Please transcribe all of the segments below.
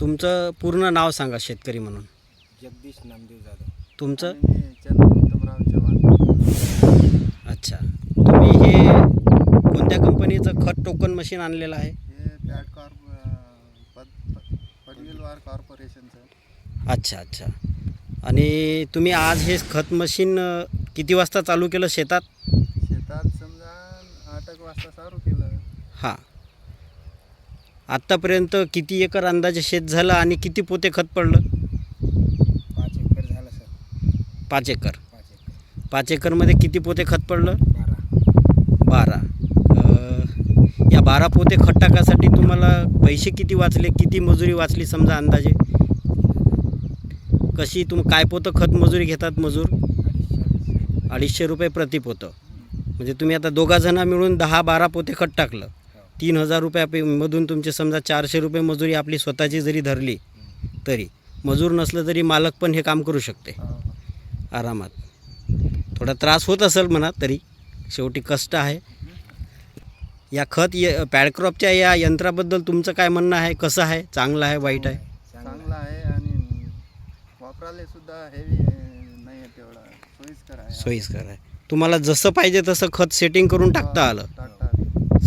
तुमचं पूर्ण नाव सांगा शेतकरी म्हणून. जगदीश नामदेव जाधव. तुमचं? आणि मी चंदन उत्तमराव चव्हाण. अच्छा. तुम्ही हे कोणत्या कंपनीचं खत टोकन मशीन आणलेलं आहे? हे कॉर्प पद पडविलवार कॉर्पोरेशनचं. अच्छा अच्छा. आणि तुम्ही आज हे खत मशीन अ, किती वाजता चालू केलं शेतात? शेतात समजा आठ एक वाजता चालू केलं. हां. आत्तापर्यंत किती एकर अंदाजे शेत झालं आणि किती पोते खत पडलं? पाच एकर झालं सर. पाच एकर. पाच एकर. पाच एकरमध्ये किती पोते खत पडलं? बारा. बारा. अ, या बारा पोते खत टाकासाठी तुम्हाला पैसे किती वाचले किती मजुरी वाचली समजा अंदाजे? कशी तुम काय पोतं खत मजुरी घेतात मजूर? अडीचशे अडीचशे रुपये प्रति पोतं. म्हणजे तुम्ही आता दोघा जणं मिळून दहा बारा पोते खत टाकलं. तीन हजार रुपयामधून तुमचे समजा चारशे रुपये मजुरी आपली स्वतःची जरी धरली तरी मजूर नसलं तरी मालक पण हे काम करू शकते. आरामात. थोडा त्रास होत असेल म्हणा तरी शेवटी कष्ट आहे. या खत य पॅडक्रॉपच्या या यंत्राबद्दल तुमचं काय म्हणणं आहे? कसं आहे? चांगलं आहे? वाईट आहे? चांगला आहे आणि वापरायला सुद्धा हेवी नाही तेवढा. सोयीस्कर आहे. सोयीस्कर आहे. तुम्हाला जसं पाहिजे तसं खत सेटिंग करून टाकता आलं.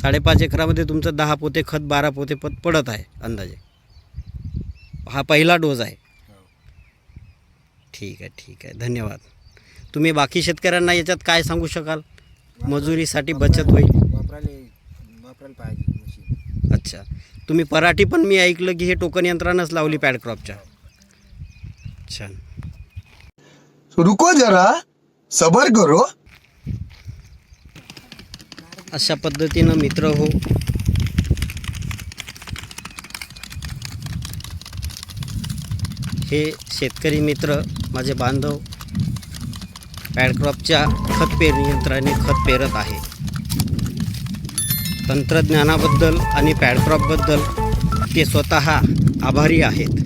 साडेपाच एकरामध्ये तुमचं दहा पोते खत बारा पोते पत पडत आहे अंदाजे. हा पहिला डोस आहे. ठीक आहे ठीक आहे. धन्यवाद. तुम्ही बाकी शेतकऱ्यांना याच्यात काय सांगू शकाल? मजुरीसाठी बचत होईल. वापरायला पाहिजे मशीन. अच्छा. तुम्ही पराठी पण मी ऐकलं की हे टोकन यंत्रानंच लावली पॅडक्रॉपच्या छान. रुको जरा सबर करो. अशा पद्धतीनं मित्र हो. हे शेतकरी मित्र माझे बांधव पॅडक्रॉपच्या खत पेरणी यंत्राने खत पेरत आहे. तंत्रज्ञानाबद्दल आणि पॅडक्रॉपबद्दल ते स्वतः आभारी आहेत.